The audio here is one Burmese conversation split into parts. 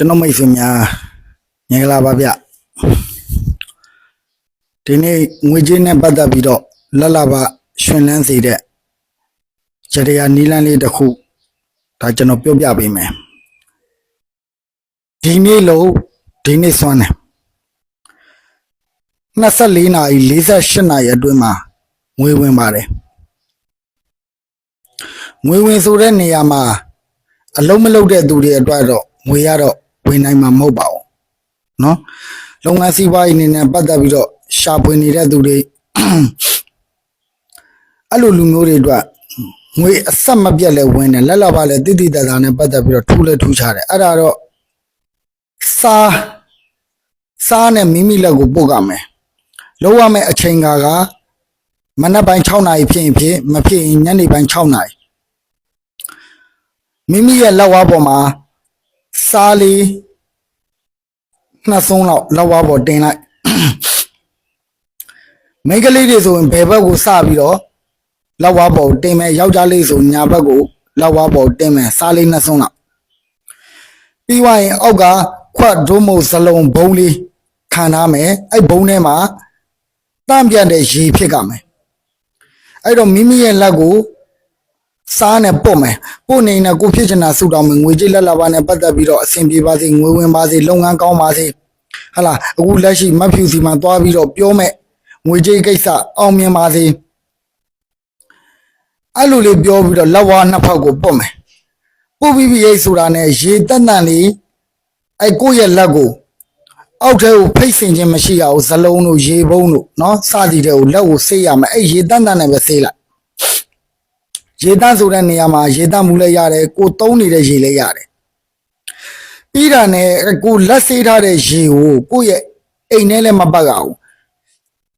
ကျွန်တော်မိတ်ဆွေများငင်္ဂလာပါဗျဒီနေ့ငွေကြေးနဲ့ပတ်သက်ပြီးတော့လတ်လဘရှင်လန်းစေတဲ့ကြရနီလန်းလေးတစ်ခုဒါကျွန်တော်ပြောပြပေးမယ်ဒီနေ့လို့ဒီနေ့စွမ်းတယ်24နာရီ48နာရီအတွင်းမှာငွေဝင်ပါတယ်ငွေဝင်ဆိုတဲ့နေရာမှာအလုံးမလုံးတဲ့သူတွေအတွက်တော့ငွေရတော့ ဝင်နိုင်မှာမဟုတ်ပါဘူးเนาะလုပ်ငန်းစီးပွားရေးအနေနဲ့ပတ်သက်ပြီးတော့ရှာဖွေနေတဲ့သူတွေ အဲ့လိုလူမျိုးတွေအတွက်ငွေအဆက်မပြတ်လဲဝင်တယ်လက်လာပါလဲတိတိတတ်တာနဲ့ပတ်သက်ပြီးတော့ထူးလဲထူးခြားတယ်အဲ့ဒါတော့စားစားနဲ့မိမိလက်ကိုပို့ကမယ်လုံးဝမဲ့အချိန်ကာကမနက်ပိုင်း6နာရီဖြစ်ရင်ဖြစ်မဖြစ်ရင်ညနေပိုင်း6နာရီ မိမိရဲ့လက်ဝါးပေါ်မှာ စားလေးနှစ်ဆုံးလောက်လက်ဝါးပေါ်တင်လိုက်မိန်းကလေးတွေဆိုရင်ဘယ်ဘက်ကိုစပြီးတော့လက်ဝါးပေါ်တင်မယ်ယောက်ျားလေးဆိုညာဘက်ကိုလက်ဝါးပေါ်တင်မယ်စားလေးနှစ်ဆုံးလောက်ပြီးွားရင်အောက်ကခွတ်ဒုံးမုတ်စလုံးဘုံလေးခံထားမယ်အဲ့ဘုံထဲမှာတန့်ပြတ်တဲ့ရေဖြစ်ကမယ်အဲ့တော့မိမိရဲ့လက်ကို စားနဲ့ပုတ်မယ်ပုတ်နေနဲ့ကိုဖြစ်ချင်တာဆူတောင်းမယ်ငွေကြေးလက်လာပါနဲ့ပတ်သက်ပြီးတော့အဆင်ပြေပါစေငွေဝင်ပါစေလုပ်ငန်းကောင်းပါစေဟလာအခုလက်ရှိမဖြူစီမှာသွားပြီးတော့ပြောမယ်ငွေကြေးကိစ္စအောင်မြင်ပါစေအဲ့လိုလေးပြောပြီးတော့လက်ဝါးနှစ်ဖောက်ကိုပုတ်မယ်ပုတ်ပြီးပြီးရိတ်ဆိုတာနဲ့ရေတက်တန်လေးအဲ့ကိုရဲ့လက်ကိုအောက်ထဲကိုဖိတ်ဆင်ခြင်းမရှိရဘူးဇလုံးတို့ရေဘုံတို့နော်စသည်တဲ့ကိုလက်ကိုဆေးရမယ်အဲ့ရေတန်တန်နဲ့ပဲဆေးလိုက် ရေတန့်ဆိုတဲ့နေရာမှာရေတန့်မှုလည်းရတယ်ကိုသုံးနေတဲ့ရေလည်းရတယ်ပြီးတာနဲ့ကိုလက်ဆေးထားတဲ့ရေကိုကိုယ့်ရဲ့အိမ်ထဲလည်းမပတ်ရဘူး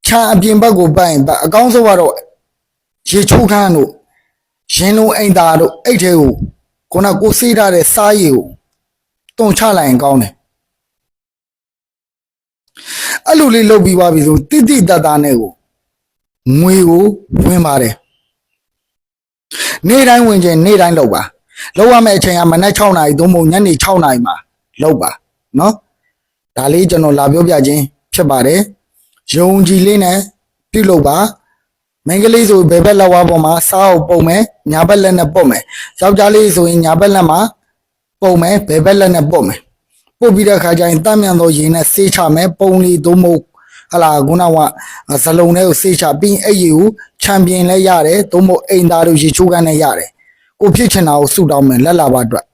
ခြံအပြင်ဘက်ကိုပတ်ရင်ပတ်အကောင်းဆုံးကတော့ရေချိုးခန်းတို့ရင်လုံးအိမ်သားတို့အဲ့ထဲကိုခုနကိုဆေးထားတဲ့စားရည်ကိုတုံချလိုက်ရင်ကောင်းတယ်အဲ့လိုလေးလုပ်ပြီးသွားပြီဆိုတိတိတတ်တာနဲ့ကိုငွေကိုဝင်ပါတယ် နေ့တိုင်းဝင်ခြင်းနေ့တိုင်းလုပ်ပါလုပ်ရမယ့်အချိန်ကမနက်6နာရီသို့မဟုတ်ညနေ6နာရီမှာလုပ်ပါနော်ဒါလေးကျွန်တော်လာပြောပြခြင်းဖြစ်ပါတယ်ယုံကြည်လေးနဲ့ပြုလုပ်ပါမင်္ဂလေးဆိုဘယ်ဘက်လက်ဝါးပေါ်မှာစားအောင်ပုံမယ်ညာဘက်လက်နဲ့ပုတ်မယ်ယောက်ျားလေးဆိုရင်ညာဘက်လက်မှာပုံမယ်ဘယ်ဘက်လက်နဲ့ပုတ်မယ်ပုတ်ပြီးတဲ့အခါကျရင်တမ်းမြန်သောရေနဲ့ဆေးချမယ်ပုံလေးသို့မဟုတ် ဟလာခုနကဇလုံလေးကိုဆေးချပြီးအဲ့ရေကိုချန်ပီယံလဲရတယ်သို့မဟုတ်အိမ်သားတို့ရေချိုးကန်းနဲ့ရတယ်ကိုဖြစ်ချင်တာကိုဆူတောင်းမယ်လက်လာပါအတွက်